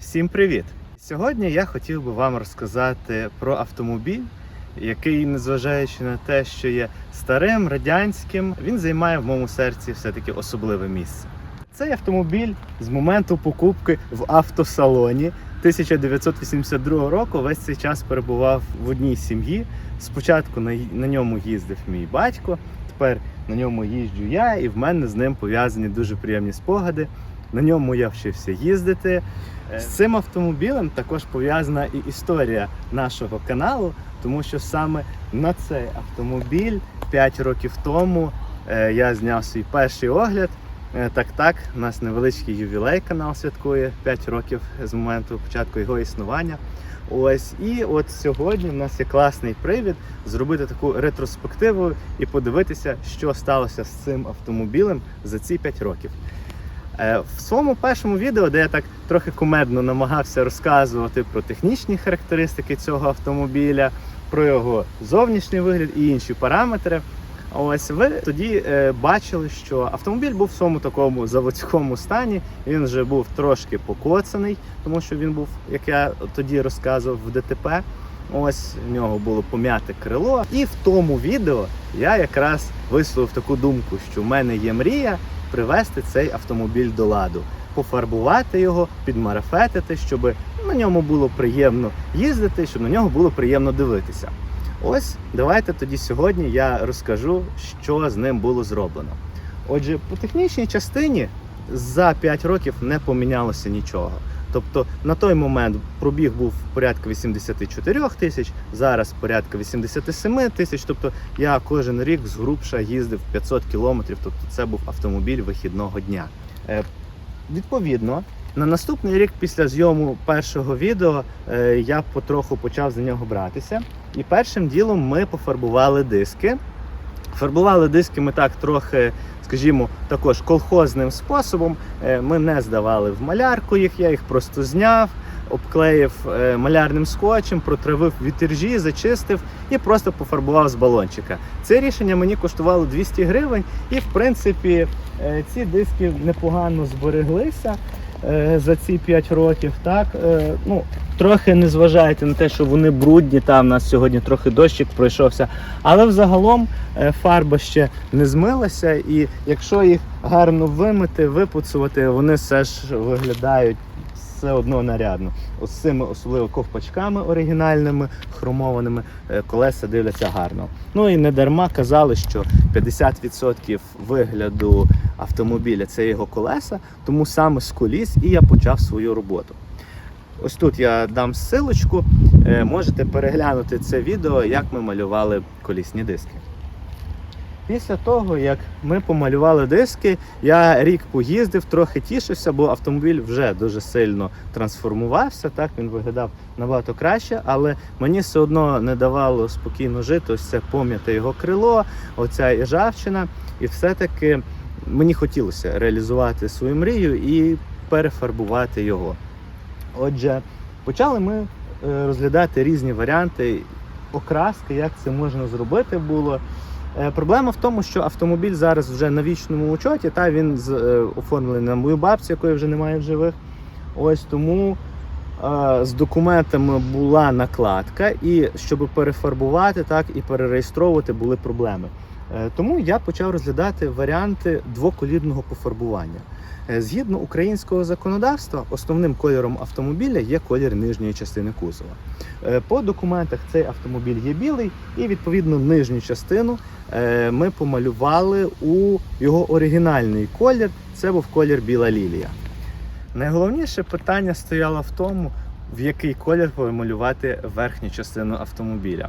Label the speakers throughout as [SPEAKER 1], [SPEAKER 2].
[SPEAKER 1] Всім привіт! Сьогодні я хотів би вам розказати про автомобіль, який, незважаючи на те, що є старим, радянським, він займає в моєму серці все-таки особливе місце. Цей автомобіль з моменту покупки в автосалоні 1982 року весь цей час перебував в одній сім'ї. Спочатку на, на ньому їздив мій батько, тепер на ньому їжджу я, і в мене з ним пов'язані дуже приємні спогади. На ньому я вчився їздити. З цим автомобілем також пов'язана і історія нашого каналу, тому що саме на цей автомобіль 5 років тому е, я зняв свій перший огляд. Е, Так, так, у нас невеличкий ювілей канал святкує 5 років з моменту початку його існування. Ось і от сьогодні в нас є класний привід зробити таку ретроспективу і подивитися, що сталося з цим автомобілем за ці 5 років. Е, В своєму першому відео, де я так трохи кумедно намагався розказувати про технічні характеристики цього автомобіля, про його зовнішній вигляд і інші параметри. Ось ви тоді е, бачили, що автомобіль був в своєму такому заводському стані. Він вже був трошки покоцаний, тому що він був, як я тоді розказував, в ДТП. Ось в нього було пом'яте крило. І в тому відео я якраз висловив таку думку, що в мене є мрія привести цей автомобіль до ладу, пофарбувати його, підмарафетити, щоб на ньому було приємно їздити, щоб на нього було приємно дивитися. Ось давайте тоді сьогодні я розкажу, що з ним було зроблено. Отже, по технічній частині за 5 років не помінялося нічого. Тобто на той момент пробіг був порядка 84 тисяч, зараз порядка 87 тисяч. Тобто я кожен рік згрубша їздив 500 кілометрів. Тобто це був автомобіль вихідного дня. Е, відповідно, на наступний рік після зйому першого відео е, я потроху почав за нього братися. І першим ділом ми пофарбували диски. Фарбували диски ми так трохи, скажімо, також колхозним способом. Е, Ми не здавали в малярку їх, я їх просто зняв, обклеїв е, малярним скотчем, протравив вітержі, зачистив і просто пофарбував з балончика. Це рішення мені коштувало 200 гривень, і в принципі е, ці диски непогано збереглися за ці 5 років. Так, Е, ну, трохи не зважайте на те, що вони брудні. Там у нас сьогодні трохи дощик пройшовся. Але взагалом е, фарба ще не змилася, і якщо їх гарно вимити, випуцувати, вони все ж виглядають все одно нарядно. Ось цими особливо ковпачками оригінальними, хромованими, е, колеса дивляться гарно. Ну і не дарма казали, що 50% вигляду автомобіля це його колеса, тому саме з коліс і я почав свою роботу. Ось тут я дам ссылочку, е, можете переглянути це відео, як ми малювали колісні диски. Після того, як ми помалювали диски, я рік поїздив, трохи тішився, бо автомобіль вже дуже сильно трансформувався. Так він виглядав набагато краще, але мені все одно не давало спокійно жити. Ось це пом'яте його крило, оця іжавчина. І все-таки мені хотілося реалізувати свою мрію і перефарбувати його. Отже, почали ми е, розглядати різні варіанти окраски, як це можна зробити було. Е, Проблема в тому, що автомобіль зараз вже на вічному учоті, та він з, е, оформлений на мою бабцю, якої вже немає в живих. Ось тому е, з документами була накладка, і щоб перефарбувати так і перереєстровувати були проблеми. Е, Тому я почав розглядати варіанти двоколірного пофарбування. Е, Згідно українського законодавства, основним кольором автомобіля є колір нижньої частини кузова. Е, По документах цей автомобіль є білий, і відповідно нижню частину ми помалювали у його оригінальний колір. Це був колір біла лілія. Найголовніше питання стояло в тому, в який колір помалювати верхню частину автомобіля.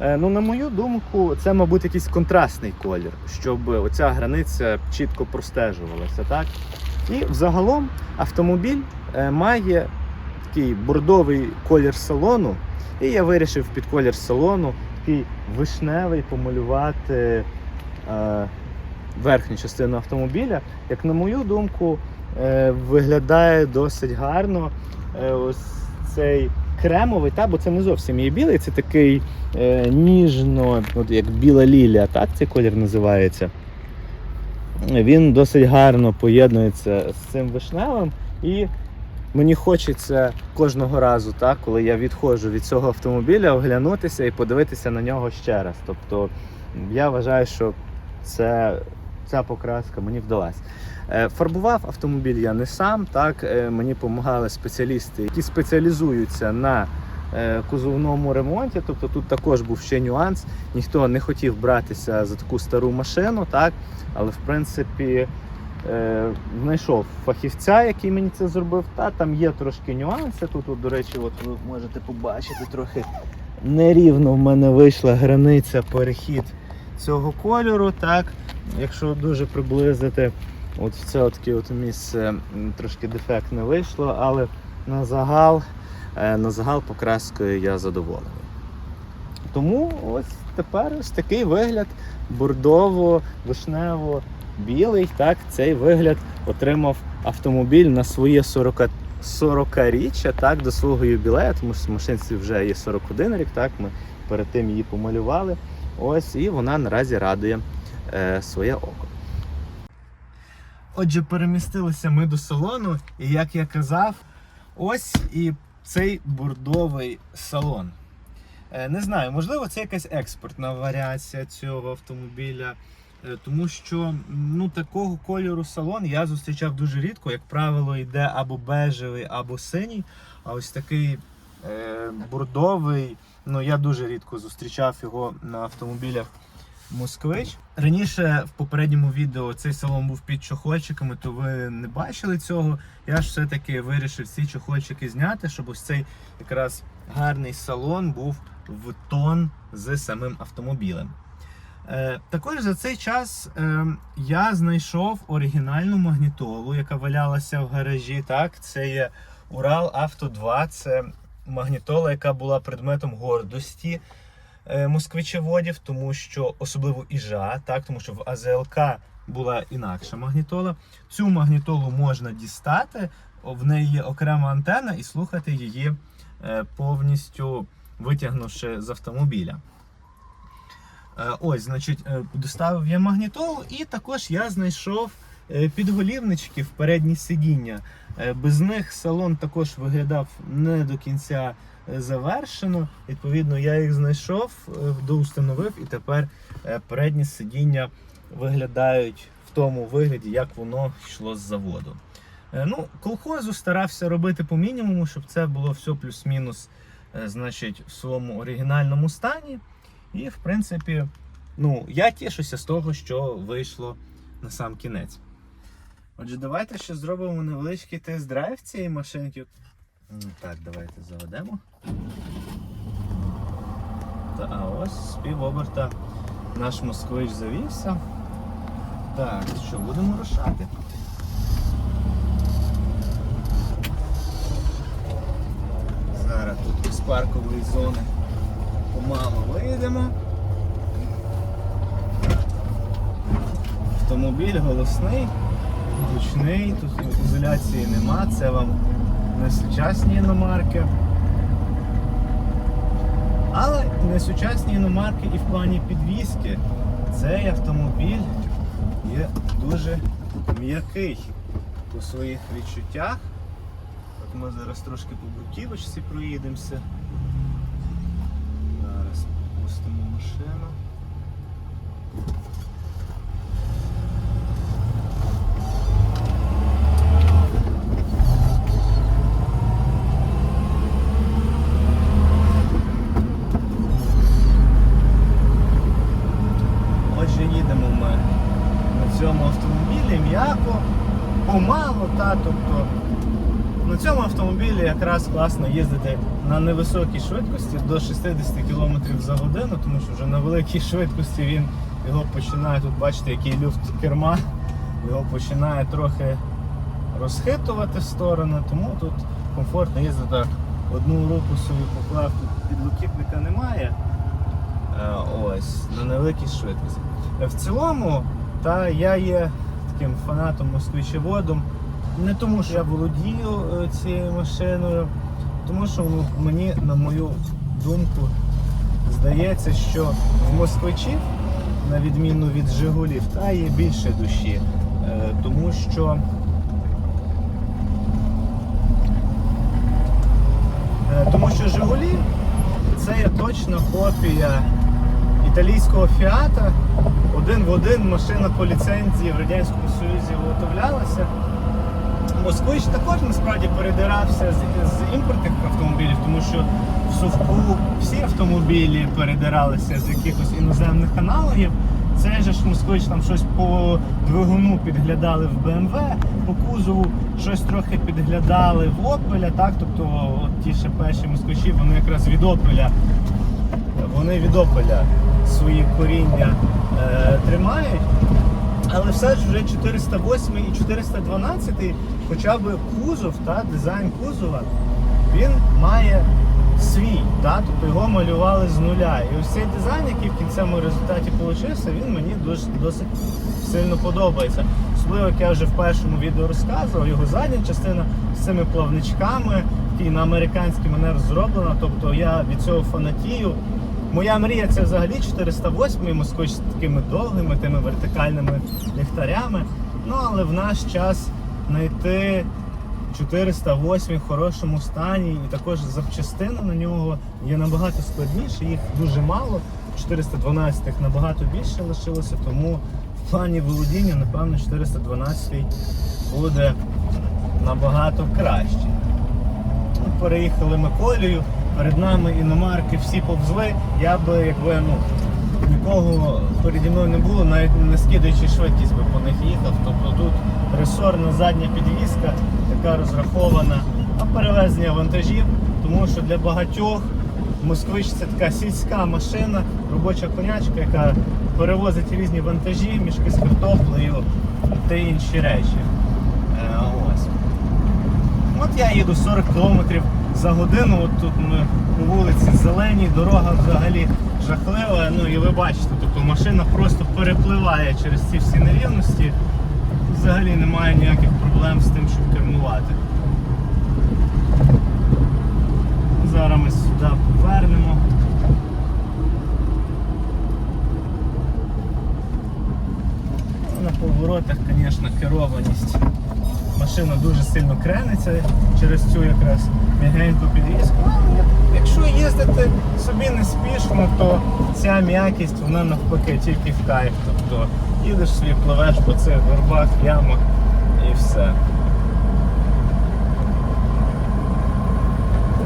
[SPEAKER 1] Е, Ну, на мою думку, це, мабуть, якийсь контрастний колір, щоб оця границя чітко простежувалася. Так? І взагалом автомобіль е, має такий бордовий колір салону, і я вирішив під колір салону такий вишневий помалювати е, верхню частину автомобіля. Як на мою думку, е, виглядає досить гарно. Е, ось цей кремовий, та, бо це не зовсім є білий, це такий е, ніжно, от як біла лілія, так цей колір називається. Він досить гарно поєднується з цим вишневим і мені хочеться кожного разу, так, коли я відходжу від цього автомобіля, оглянутися і подивитися на нього ще раз. Тобто я вважаю, що це, ця покраска мені вдалась. Е, Фарбував автомобіль я не сам, так е, мені допомагали спеціалісти, які спеціалізуються на е, кузовному ремонті. Тобто тут також був ще нюанс. Ніхто не хотів братися за таку стару машину, так, але в принципі знайшов фахівця, який мені це зробив. Та там є трошки нюанси. Тут, от, до речі, от ви можете побачити трохи нерівно в мене вийшла границя перехід цього кольору. Так, якщо дуже приблизити, от в це от таке от місце трошки дефектне вийшло, але на загал, е, на загал покраскою я задоволений. Тому ось тепер ось такий вигляд бордово-вишнево білий. Так, цей вигляд отримав автомобіль на своє 40 40-річчя, так, до свого юбілею, тому що машинці вже є 41 рік, так, ми перед тим її помалювали. Ось, і вона наразі радує е, своє око. Отже, перемістилися ми до салону, і як я казав, ось і цей бордовий салон. Е, Не знаю, можливо, це якась експортна варіація цього автомобіля. Е, Тому що ну, такого кольору салон я зустрічав дуже рідко. Як правило, йде або бежевий, або синій. А ось такий е, бордовий. Ну, я дуже рідко зустрічав його на автомобілях Москвич. Раніше в попередньому відео цей салон був під чохольчиками, то ви не бачили цього. Я ж все-таки вирішив ці чохольчики зняти, щоб ось цей якраз гарний салон був в тон з самим автомобілем. Е, також за цей час е, я знайшов оригінальну магнітолу, яка валялася в гаражі. Так, це є Урал Авто 2. Це магнітола, яка була предметом гордості москвичеводів, тому що особливо іжа, так, тому що в АЗЛК була інакша магнітола. Цю магнітолу можна дістати, в неї є окрема антена і слухати її е, повністю витягнувши з автомобіля. Е, Ось, значить, е, доставив я магнітолу, і також я знайшов е, підголівнички в передні сидіння. Е, Без них салон також виглядав не до кінця е, завершено. Відповідно, я їх знайшов, доустановив, і тепер передні сидіння виглядають в тому вигляді, як воно йшло з заводу. Ну, колхозу старався робити по мінімуму, щоб це було все плюс-мінус значить, в своєму оригінальному стані. І, в принципі, ну, я тішуся з того, що вийшло на сам кінець. Отже, давайте ще зробимо невеличкий тест-драйв цієї машинки. Так, давайте заведемо. Та, ось з півоберта наш москвич завівся. Так, що, будемо рушати. Зараз тут з паркової зони помалу вийдемо. Автомобіль голосний, гучний, тут ізоляції нема, це вам не сучасні іномарки. Але не сучасні іномарки і в плані підвізки. Цей автомобіль є дуже м'який у своїх відчуттях. От ми зараз трошки по бруківочці проїдемося. Зараз пустимо машину. Отже, їдемо ми на цьому автомобілі м'яко, помало, та, тобто на цьому автомобілі якраз класно їздити на невисокій швидкості до 60 км за годину, тому що вже на великій швидкості він його починає, тут бачите, який люфт керма, його починає трохи розхитувати в сторони, тому тут комфортно їздити. Одну руку собі поклав, тут підлокітника немає. Е, Ось, на невеликій швидкості. Е, В цілому, та я є таким фанатом москвичеводом. Не тому, що я володію е, цією машиною, тому що мені, на мою думку, здається, що в москвичів, на відміну від Жигулів, та є більше душі. Е, тому що е, тому що Жигулі це є точна копія італійського фіата. Один в один машина по ліцензії в Радянському Союзі виготовлялася. Москвич також насправді передирався з, з імпортних автомобілів, тому що в Совку всі автомобілі передиралися з якихось іноземних аналогів. Цей же ж москвич там щось по двигуну підглядали в BMW, по кузову щось трохи підглядали в Opel, так? Тобто от ті ще перші москвичі, вони якраз від Opel, вони від Opel свої коріння е, тримають. Але все ж вже 408 і 412, хоча б кузов, та, дизайн кузова, він має свій, та, тобто його малювали з нуля. І ось цей дизайн, який в кінцевому результаті получився, він мені досить, досить сильно подобається. Особливо, як я вже в першому відео розказував, його задня частина з цими плавничками, який на американський манер зроблена. Тобто я від цього фанатію. Моя мрія це взагалі 408 москвич з такими довгими, тими вертикальними ліхтарями. Ну але в наш час знайти 408 в хорошому стані і також запчастини на нього є набагато складніше, їх дуже мало. 412 набагато більше лишилося, тому в плані володіння, напевно, 412 буде набагато краще. Ну, Переїхали ми колію, перед нами іномарки всі повзли. Я би, якби ну, нікого переді мною не було, навіть не скидаючи швидкість би по них їхав. Тобто тут ресорна задня підвізка, яка розрахована на перевезення вантажів, тому що для багатьох москвич це така сільська машина, робоча конячка, яка перевозить різні вантажі, мішки з картоплею та інші речі. Е, ось. От я їду 40 км за годину. От тут ми по вулиці зеленій, дорога взагалі жахлива. Ну і ви бачите, тобто машина просто перепливає через ці всі нерівності. Взагалі немає ніяких проблем з тим, щоб кермувати. Зараз ми сюди повернемо. Ну, На поворотах, звісно, керованість. Машина дуже сильно крениться через цю якраз м'ягеньку підвіску. Але якщо їздити собі не спішно, то ця м'якість вона навпаки тільки в кайф. Тобто їдеш собі, пливеш по цих горбах, ямах і все.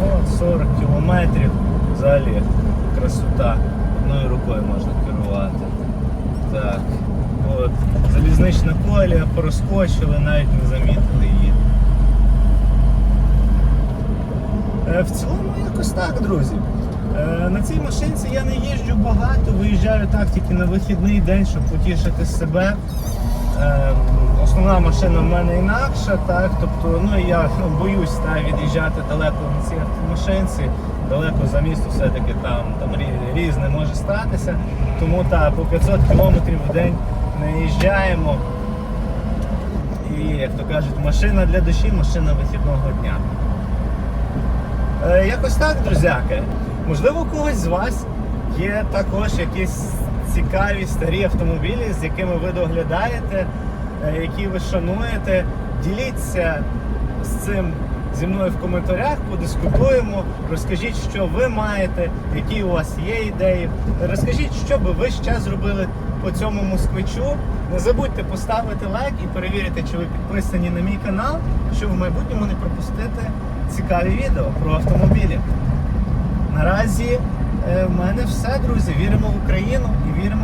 [SPEAKER 1] Ну, от 40 кілометрів взагалі красота. Одною рукою можна керувати. Так. От. Залізнична колія, проскочили, навіть не замітили її. Е, В цілому якось так, друзі. Е, На цій машинці я не їжджу багато, виїжджаю так тільки на вихідний день, щоб потішити себе. Основна машина в мене інакша, так, тобто ну, я боюсь та, від'їжджати далеко на цій автомашинці, далеко за місто все-таки там, там різне може статися. Тому так, по 500 кілометрів в день не їжджаємо. І, як то кажуть, машина для душі, машина вихідного дня. Е, якось так, друзяки. Можливо, у когось з вас є також якісь цікаві старі автомобілі, з якими ви доглядаєте, які ви шануєте. Діліться з цим зі мною в коментарях, подискутуємо. Розкажіть, що ви маєте, які у вас є ідеї. Розкажіть, що би ви ще зробили по цьому москвичу. Не забудьте поставити лайк і перевірити, чи ви підписані на мій канал, щоб в майбутньому не пропустити цікаві відео про автомобілі. Наразі е, в мене все, друзі. Віримо в Україну і віримо.